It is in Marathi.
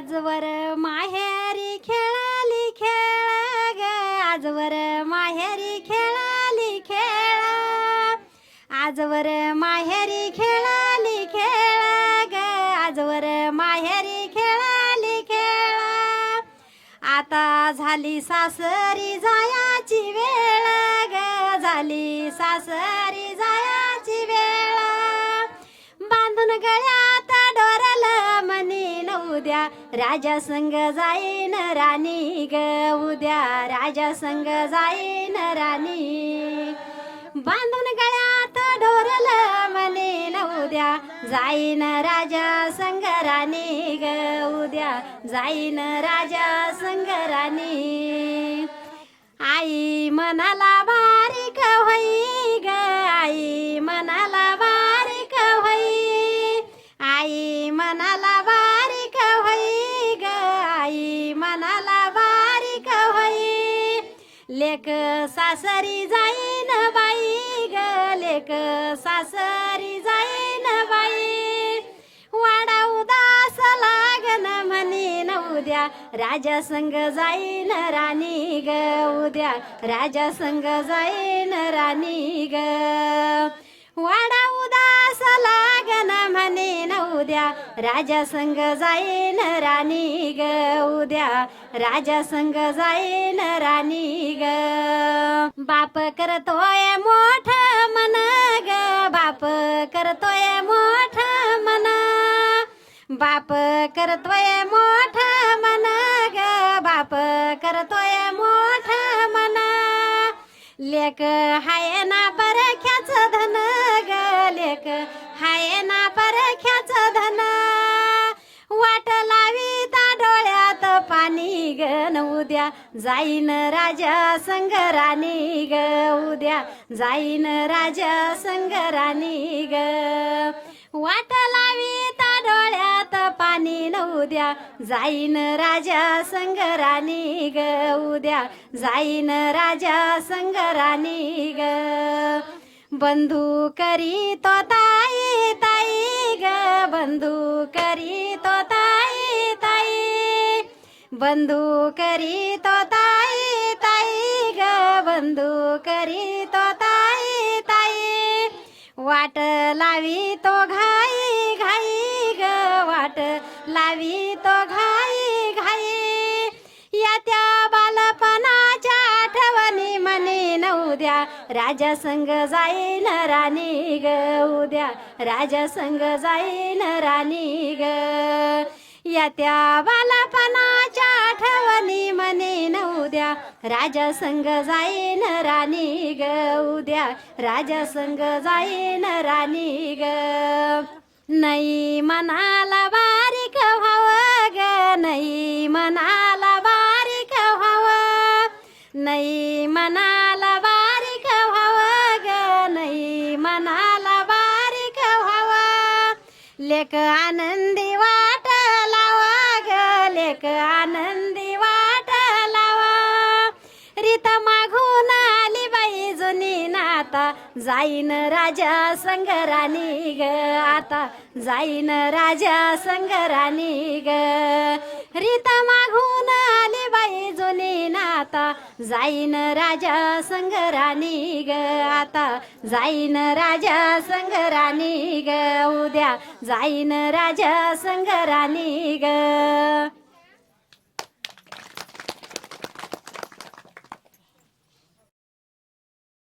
आजवर माहेरी खेळाली खेळ ग आजवर माहेरी खेळाली खेळ. आजवर माहेरी खेळाली खेळ ग आजवर माहेरी खेळाली खेळ. आता झाली सासरी जायाची वेळ ग झाली सासरी जायाची वेळ. बांधून गळ्या उद्या राजा संग जाईन राणी ग. उद्या राजा संग जाईन राणी. बांधून गळ्यात डोरल म्हणेन उद्या जाईन राजा संग राणी ग. उद्या जाईन राजा संग राणी. आई मनाला बारीक होई ग. आई मनाला बारीक होई. आई मनाला लेक सासरी जाईन बाई ग लेक सासरी जाईन बाई. वाडा उदास लागन म्हणे न उद्या राजा संग जाईन राणी ग उद्या राजा संग जाईन राणी ग. वाडा उदास लागन म्हणे न उद्या राजा संग जाईन राणी ग उद्या. राजा संग जाईन राणी ग. बाप करतोय मोठ मन ग. बाप करतोय मोठ मन. बाप करतोय मोठ मन ग. बाप करतोय मोठ मन. लेक हाय ना राणी पाणी ग उद्या जाईन राजा संग राणी ग उद्या जाईन राजा संग राणी ग. वाट लावी ता डोळ्यात पाणी न उद्या जाईन राजा संग राणी ग उद्या जाईन राजा संग राणी ग. बंधू करी तो ताई ताई ग बंधू बंधू करी तो ताई ताई ग बंधू करी तो ताई ताई. वाट लावी तो घाई घाई ग वाट लावी तो घाई घाई. या त्या बालपणाच्या आठवणी म्हणे न उद्या राजा संग जाईन राणी ग उद्या राजा संग जाईन राणी ग. या त्या आठवणी मने नवद्या उद्या. राजा संग जाईन राणी ग उद्या. राजा संग जाईन राणी ग. नाही मनाला बारीक व्हाव ग. नाही मनाला बारीक व्हाव. नाही मनाला बारीक व्हावं ग. नाही मनाला बारीक व्हाव. लेख आनंदी वा आता जाईन राजा संग राणी ग. आता जाईन राजा संग राणी ग. रीता मागून आली बाई जुनी नाता. जाईन राजा संग राणी ग. आता जाईन राजा संग राणी ग. उद्या जाईन राजा संग राणी ग.